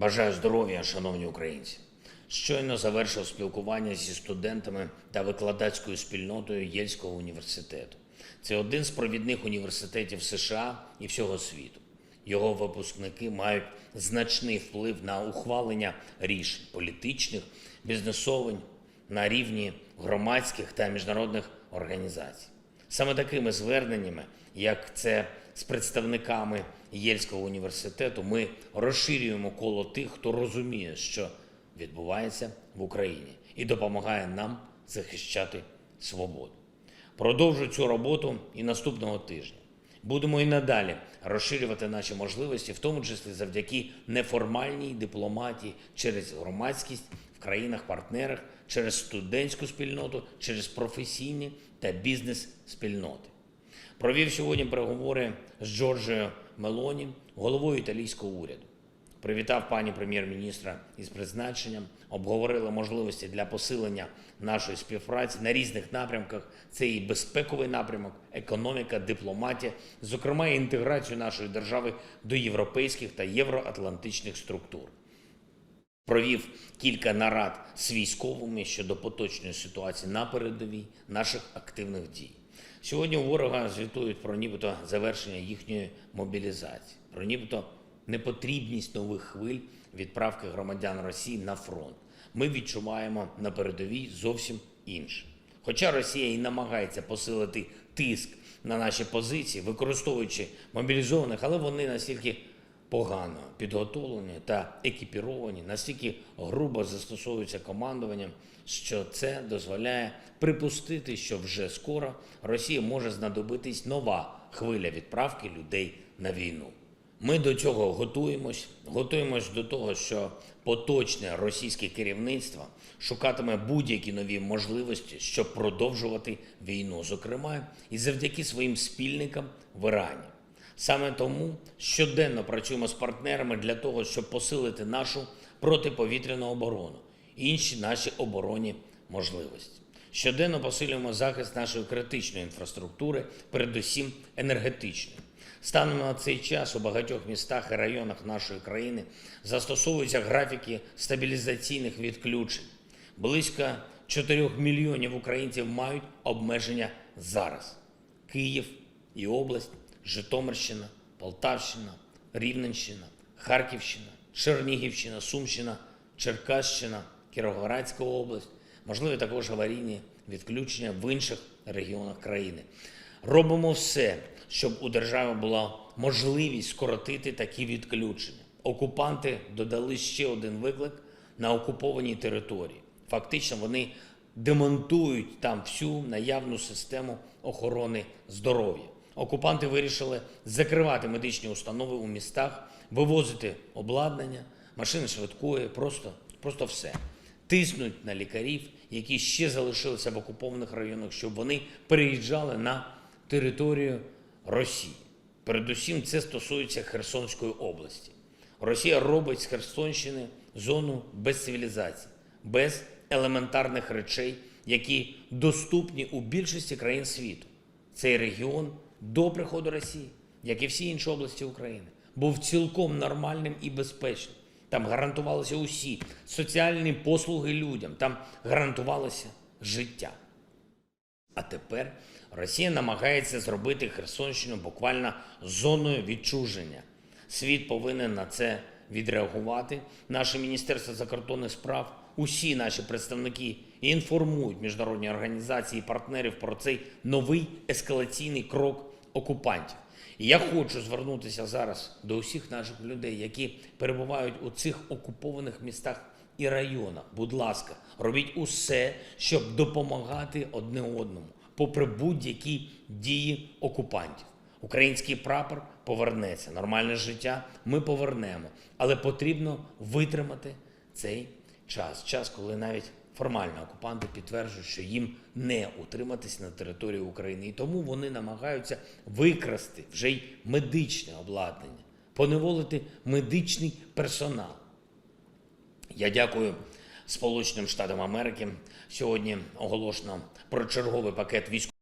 Бажаю здоров'я, шановні українці. Щойно завершив спілкування зі студентами та викладацькою спільнотою Єльського університету. Це один з провідних університетів США і всього світу. Його випускники мають значний вплив на ухвалення рішень політичних, бізнесових на рівні громадських та міжнародних організацій. Саме такими зверненнями, як це з представниками Єльського університету, ми розширюємо коло тих, хто розуміє, що відбувається в Україні, і допомагає нам захищати свободу. Продовжу цю роботу і наступного тижня. Будемо і надалі розширювати наші можливості, в тому числі завдяки неформальній дипломатії через громадськість в країнах-партнерах, через студентську спільноту, через професійні та бізнес-спільноти. Провів сьогодні переговори з Джорджіо Мелоні, головою італійського уряду. Привітав пані прем'єр-міністра із призначенням, обговорили можливості для посилення нашої співпраці на різних напрямках. Це і безпековий напрямок, економіка, дипломатія, зокрема і інтеграцію нашої держави до європейських та євроатлантичних структур. Провів кілька нарад з військовими щодо поточної ситуації на передовій наших активних дій. Сьогодні у ворога звітують про нібито завершення їхньої мобілізації, про нібито непотрібність нових хвиль відправки громадян Росії на фронт. Ми відчуваємо на передовій зовсім інше. Хоча Росія і намагається посилити тиск на наші позиції, використовуючи мобілізованих, але вони настільки погано підготовлені та екіпіровані, настільки грубо застосовуються командуванням, що це дозволяє припустити, що вже скоро Росії може знадобитись нова хвиля відправки людей на війну. Ми до цього готуємось, готуємось до того, що поточне російське керівництво шукатиме будь-які нові можливості, щоб продовжувати війну, зокрема і завдяки своїм спільникам в Ірані. Саме тому щоденно працюємо з партнерами для того, щоб посилити нашу протиповітряну оборону і інші наші оборонні можливості. Щоденно посилюємо захист нашої критичної інфраструктури, передусім енергетичної. Станом на цей час у багатьох містах і районах нашої країни застосовуються графіки стабілізаційних відключень. Близько 4 мільйонів українців мають обмеження зараз. Київ і область, Житомирщина, Полтавщина, Рівненщина, Харківщина, Чернігівщина, Сумщина, Черкащина, Кіровоградська область, можливі також аварійні відключення в інших регіонах країни. Робимо все, щоб у держави була можливість скоротити такі відключення. Окупанти додали ще один виклик на окупованій території. Фактично, вони демонтують там всю наявну систему охорони здоров'я. Окупанти вирішили закривати медичні установи у містах, вивозити обладнання, машини швидкої, просто, просто все. Тиснуть на лікарів, які ще залишилися в окупованих районах, щоб вони переїжджали на територію Росії. Передусім, це стосується Херсонської області. Росія робить з Херсонщини зону без цивілізації, без елементарних речей, які доступні у більшості країн світу. Цей регіон до приходу Росії, як і всі інші області України, був цілком нормальним і безпечним. Там гарантувалися усі соціальні послуги людям, там гарантувалося життя. А тепер Росія намагається зробити Херсонщину буквально зоною відчуження. Світ повинен на це відреагувати. Наше Міністерство закордонних справ, усі наші представники інформують міжнародні організації і партнерів про цей новий ескалаційний крок окупантів. І я хочу звернутися зараз до усіх наших людей, які перебувають у цих окупованих містах і районах. Будь ласка, робіть усе, щоб допомагати одне одному, попри будь-які дії окупантів. Український прапор повернеться, нормальне життя ми повернемо, але потрібно витримати цей час. Час, коли навіть формально окупанти підтверджують, що їм не утриматись на території України, і тому вони намагаються викрасти вже й медичне обладнання, поневолити медичний персонал. Я дякую Сполученим Штатам Америки. Сьогодні оголошено про черговий пакет військових.